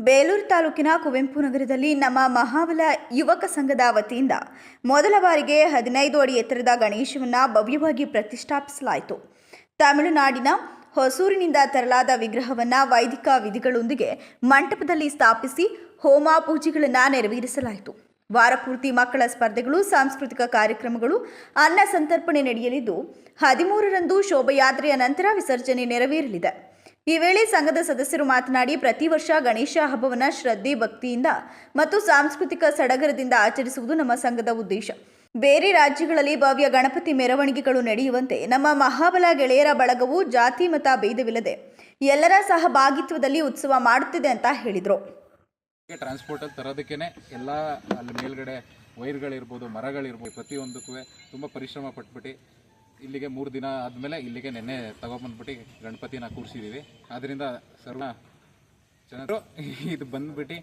ಬೇಲೂರು ತಾಲೂಕಿನ ಕುವೆಂಪು ನಗರದಲ್ಲಿ ನಮ್ಮ ಮಹಾಬಲ ಯುವಕ ಸಂಘದ ವತಿಯಿಂದ ಮೊದಲ ಬಾರಿಗೆ ಹದಿನೈದು ಅಡಿ ಎತ್ತರದ ಗಣೇಶವನ್ನು ಭವ್ಯವಾಗಿ ಪ್ರತಿಷ್ಠಾಪಿಸಲಾಯಿತು. ತಮಿಳುನಾಡಿನ ಹೊಸೂರಿನಿಂದ ತರಲಾದ ವಿಗ್ರಹವನ್ನು ವೈದಿಕ ವಿಧಿಗಳೊಂದಿಗೆ ಮಂಟಪದಲ್ಲಿ ಸ್ಥಾಪಿಸಿ ಹೋಮ ಪೂಜೆಗಳನ್ನು ನೆರವೇರಿಸಲಾಯಿತು. ವಾರಪೂರ್ತಿ ಮಕ್ಕಳ ಸ್ಪರ್ಧೆಗಳು, ಸಾಂಸ್ಕೃತಿಕ ಕಾರ್ಯಕ್ರಮಗಳು, ಅನ್ನ ಸಂತರ್ಪಣೆ ನಡೆಯಲಿದ್ದು, ಹದಿಮೂರರಂದು ಶೋಭಯಾತ್ರೆಯ ನಂತರ ವಿಸರ್ಜನೆ ನೆರವೇರಲಿದೆ. ಈ ವೇಳೆ ಸಂಘದ ಸದಸ್ಯರು ಮಾತನಾಡಿ, ಪ್ರತಿ ವರ್ಷ ಗಣೇಶ ಹಬ್ಬವನ್ನು ಶ್ರದ್ಧೆ ಭಕ್ತಿಯಿಂದ ಮತ್ತು ಸಾಂಸ್ಕೃತಿಕ ಸಡಗರದಿಂದ ಆಚರಿಸುವುದು ನಮ್ಮ ಸಂಘದ ಉದ್ದೇಶ. ಬೇರೆ ರಾಜ್ಯಗಳಲ್ಲಿ ಭವ್ಯ ಗಣಪತಿ ಮೆರವಣಿಗೆಗಳು ನಡೆಯುವಂತೆ ನಮ್ಮ ಮಹಾಬಲ ಗೆಳೆಯರ ಬಳಗವು ಜಾತಿ ಮತ ಭೇದವಿಲ್ಲದೆ ಎಲ್ಲರ ಸಹಭಾಗಿತ್ವದಲ್ಲಿ ಉತ್ಸವ ಮಾಡುತ್ತಿದೆ ಅಂತ ಹೇಳಿದರು. ಟ್ರಾನ್ಸ್ಪೋರ್ಟಲ್ಲಿ ತರೋದಕ್ಕೇನೆ ಎಲ್ಲ ಅಲ್ಲಿ ಮೇಲ್ಗಡೆ ವೈರ್ಗಳಿರ್ಬೋದು, ಮರಗಳಿರ್ಬೋದು ಪ್ರತಿಯೊಂದಕ್ಕೂ ತುಂಬ ಪರಿಶ್ರಮ ಪಟ್ಬಿಟ್ಟು ಇಲ್ಲಿಗೆ ಮೂರು ದಿನ ಆದಮೇಲೆ ಇಲ್ಲಿಗೆ ನೆನ್ನೆ ತಗೊಂಬಂದ್ಬಿಟ್ಟು ಗಣಪತಿನ ಕೂರಿಸಿದ್ದೀವಿ ಆದ್ದರಿಂದ ಸರ್ವ ಜನರು ಇದು ಬಂದ್ಬಿಟ್ಟು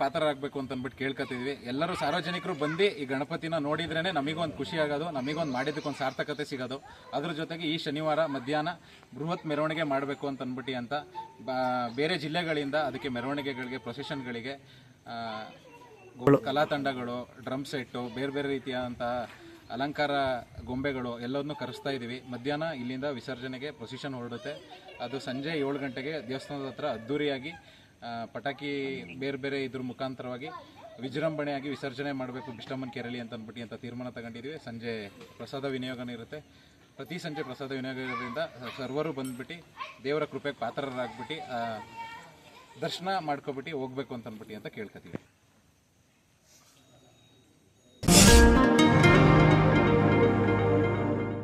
ಪಾತ್ರರಾಗಬೇಕು ಅಂತ ಅಂದ್ಬಿಟ್ಟು ಕೇಳ್ಕೊತಿದ್ವಿ ಎಲ್ಲರೂ ಸಾರ್ವಜನಿಕರು ಬಂದು ಈ ಗಣಪತಿನ ನೋಡಿದ್ರೇ ನಮಗೊಂದು ಖುಷಿ ಆಗೋದು ನಮಗೊಂದು ಮಾಡಿದ್ದಕ್ಕೊಂದು ಸಾರ್ಥಕತೆ ಸಿಗೋದು. ಅದ್ರ ಜೊತೆಗೆ ಈ ಶನಿವಾರ ಮಧ್ಯಾಹ್ನ ಬೃಹತ್ ಮೆರವಣಿಗೆ ಮಾಡಬೇಕು ಅಂತ ಅಂದ್ಬಿಟ್ಟು ಅಂತ ಬೇರೆ ಜಿಲ್ಲೆಗಳಿಂದ ಅದಕ್ಕೆ ಮೆರವಣಿಗೆಗಳಿಗೆ, ಪ್ರೊಸೆಷನ್ಗಳಿಗೆ ಕಲಾ ತಂಡಗಳು, ಡ್ರಮ್ ಸೆಟ್ಟು, ಬೇರೆ ಬೇರೆ ರೀತಿಯಾದಂತಹ ಅಲಂಕಾರ ಗೊಂಬೆಗಳು ಎಲ್ಲವನ್ನು ಕರೆಸ್ತಾ ಇದ್ದೀವಿ. ಮಧ್ಯಾಹ್ನ ಇಲ್ಲಿಂದ ವಿಸರ್ಜನೆಗೆ ಪ್ರೊಸಿಷನ್ ಹೊರಡುತ್ತೆ. ಅದು ಸಂಜೆ ಏಳು ಗಂಟೆಗೆ ದೇವಸ್ಥಾನದ ಹತ್ರ ಅದ್ದೂರಿಯಾಗಿ ಪಟಾಕಿ ಬೇರೆ ಬೇರೆ ಇದ್ರ ಮುಖಾಂತರವಾಗಿ ವಿಜೃಂಭಣೆಯಾಗಿ ವಿಸರ್ಜನೆ ಮಾಡಬೇಕು ಬಿಷ್ಟಮ್ಮನ ಕೆರಳಿ ಅಂತ ಅಂದ್ಬಿಟ್ಟು ಅಂತ ತೀರ್ಮಾನ ತಗೊಂಡಿದ್ದೀವಿ. ಸಂಜೆ ಪ್ರಸಾದ ವಿನಿಯೋಗನೂ ಇರುತ್ತೆ. ಪ್ರತಿ ಸಂಜೆ ಪ್ರಸಾದ ವಿನಿಯೋಗ ಇರೋದ್ರಿಂದ ಸರ್ವರು ಬಂದ್ಬಿಟ್ಟು ದೇವರ ಕೃಪೆಗೆ ಪಾತ್ರರಾಗ್ಬಿಟ್ಟು ದರ್ಶನ ಮಾಡ್ಕೊಬಿಟ್ಟು ಹೋಗ್ಬೇಕು ಅಂತ ಅಂದ್ಬಿಟ್ಟು ಅಂತ ಕೇಳ್ಕೊತೀವಿ